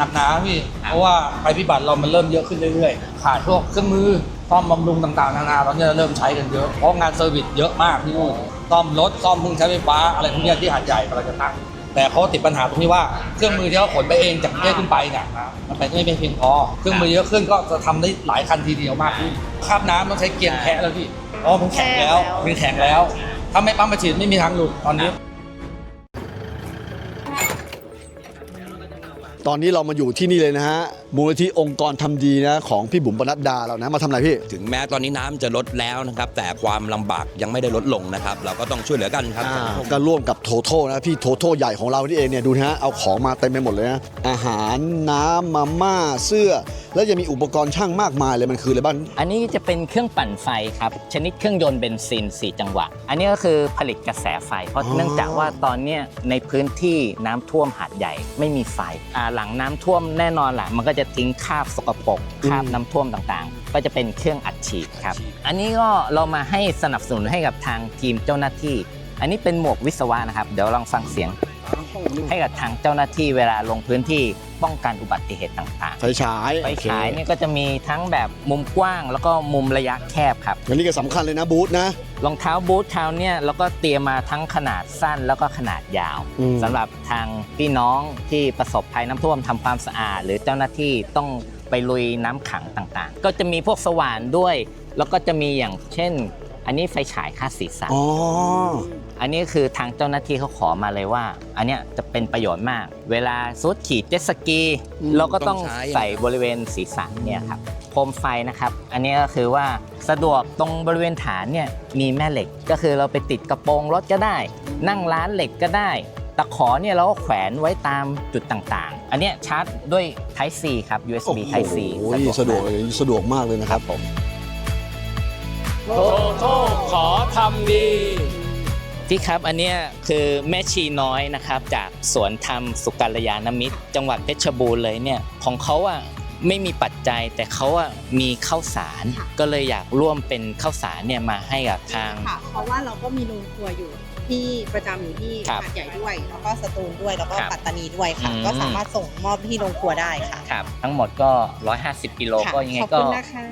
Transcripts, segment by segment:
หนักหนาพี่ เพราะว่าภัยพิบัติเรามันเริ่มเยอะขึ้นเรื่อยๆ ขาดพวกเครื่องมือซ่อมบำรุงต่างๆนานาตอนนี้เราเริ่มใช้กันเยอะ เพราะงานเซอร์วิสเยอะมากที่นู่นซ่อมรถซ่อมเครื่องใช้ไฟฟ้าอะไรพวกเนี้ยที่หาดใหญ่เราจะตั้งแต่เขาติดปัญหาตรงที่ว่าเครื่องมือที่เขาขนไปเองจากกรุงเทพขึ้นไปเนี่ยมันไปไม่เพียงพอเครื่องมือเยอะขึ้นก็จะทำได้หลายคันทีเดียวมากขึ้นคราบน้ำต้องใช้เกียร์แคะแล้วพี่เพราะมันแข็งแล้วมันแข็งแล้ว ถ้าไม่ปั๊มมาฉีดไม่มีทางหลุดตอนนี้ ตอนนี้เรามาอยู่ที่นี่เลยนะฮะ มูลนิธิองค์กรทำดีนะของพี่บุ๋มปนัดดาเรานะมาทำอะไรพี่ ถึงแม้ตอนนี้น้ำจะลดแล้วนะครับ แต่ความลำบากยังไม่ได้ลดลงนะครับ เราก็ต้องช่วยเหลือกันครับอ่าก็ร่วมกับโทโทนะพี่โทโทใหญ่ของเราที่เองเนี่ยดูนะฮะเอาของมาเต็มไปหมดเลยนะอาหารน้ำมาม่าเสื้อ แล้วยังมีอุปกรณ์ช่างมากมายเลยมันคืออะไรบ้าง อันนี้จะเป็นเครื่องปั่นไฟครับ ชนิดเครื่องยนต์เบนซิน 4 จังหวะ อันนี้ก็คือผลิตกระแสไฟ เพราะอ๋อ เนื่องจากว่าตอนเนี้ยในพื้นที่น้ำท่วมหาดใหญ่ไม่มีไฟอ่าหลังน้ำท่วมแน่นอนแหละมันก็จะทิ้งคราบสกปรกคราบน้ำท่วมต่างๆ ก็จะเป็นเครื่องอัดฉีดครับ อันนี้ก็เรามาให้สนับสนุนให้กับทางทีมเจ้าหน้าที่ อันนี้เป็นหมวกวิศวะนะครับ เดี๋ยวลองฟังเสียง ให้กับทางเจ้าหน้าที่เวลาลงพื้นที่ป้องกันอุบัติเหตุต่างๆ ไฟฉายไฟฉายเนี่ยก็จะมีทั้งแบบมุมกว้างแล้วก็มุมระยะแคบครับอันนี้ก็สำคัญเลยนะบูธนะรองเท้าบูทคราวเนี่ยเราก็เตรียมมาทั้งขนาดสั้นแล้วก็ขนาดยาวอืมสำหรับทางพี่น้องที่ประสบภัยน้ำท่วมทำความสะอาด หรือเจ้าหน้าที่ต้องไปลุยน้ำขังต่างๆ ก็จะมีพวกสว่านด้วย แล้วก็จะมีอย่างเช่น อันนี้ไฟฉายคาดสีสันอ๋ออันนี้คือทางเจ้าหน้าที่เขาขอมาเลยว่า อันเนี้ยจะเป็นประโยชน์มาก เวลาซุดขี่เจ็ตสกีอืมเราก็ต้องต้องใช้ใส่บริเวณศีรษะเนี่ยครับโคมไฟนะครับ อันนี้ก็คือว่าสะดวกตรงบริเวณฐานเนี่ยมีแม่เหล็กก็คือเราไปติดกระโปรงรถก็ได้ นั่งร้านเหล็กก็ได้ ตะขอเนี่ยเราก็แขวนไว้ตามจุดต่างๆ อันเนี้ยชาร์จด้วย Type C ครับ USB Type C โอ้โหสะดวกเลยสะดวกมากเลยนะครับผม โทโทขอทำดีที่ครับอันเนี้ยคือแม่ชีน้อยนะครับจากสวนธรรมสุกัลยาณมิตร จังหวัดเพชรบูรณ์เลยเนี่ยของเขาอะไม่มีปัจจัยแต่เขาอะมีข้าวสารค่ะก็เลยอยากร่วมเป็นข้าวสารเนี่ยมาให้กับทางค่ะเพราะว่าเราก็มีโรงครัวอยู่ที่ประจำอยู่ที่ครับหาดใหญ่ด้วยแล้วก็สตูลด้วยแล้วก็ครับปัตตานีด้วยค่ะอืมก็สามารถส่งมอบที่โรงครัวได้ค่ะครับทั้งหมดก็ 150กิโลค่ะก็ยังไงขอบก็คุณนะคะ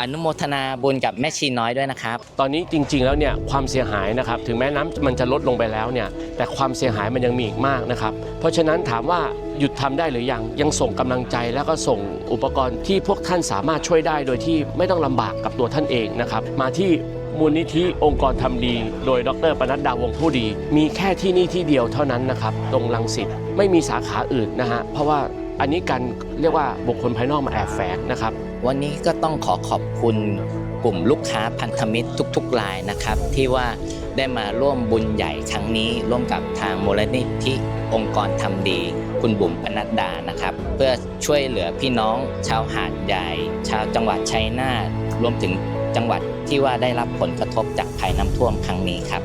อนุโมทนาบุญกับแม่ชีน้อยด้วยนะครับ ตอนนี้จริงๆแล้วเนี่ยความเสียหายนะครับถึงแม้น้ำมันจะลดลงไปแล้วเนี่ยแต่ความเสียหายมันยังมีอีกมากนะครับเพราะฉะนั้นถามว่าหยุดทำได้หรือยังยังส่งกำลังใจแล้วก็ส่งอุปกรณ์ที่พวกท่านสามารถช่วยได้โดยที่ไม่ต้องลำบากกับตัวท่านเองนะครับมาที่มูลนิธิองค์กรทำดี โดยดรปนัดดาวงผู้ดี มีแค่ที่นี่ที่เดียวเท่านั้นนะครับตรงลังสิตไม่มีสาขาอื่นนะฮะเพราะว่า อันนี้การเรียกว่าบุคคลภายนอกมาแอบแฝงนะครับ วันนี้ก็ต้องขอขอบคุณกลุ่มลูกค้าพันธมิตรทุกๆรายนะครับ ที่ว่าได้มาร่วมบุญใหญ่ครั้งนี้ ร่วมกับทางมูลนิธิองค์กรทำดี คุณบุ๋มปนัดดานะครับ เพื่อช่วยเหลือพี่น้องชาวหาดใหญ่ ชาวจังหวัดชัยนาทรวมถึงจังหวัดที่ว่าได้รับผลกระทบจากภัยน้ำท่วมครั้งนี้ครับ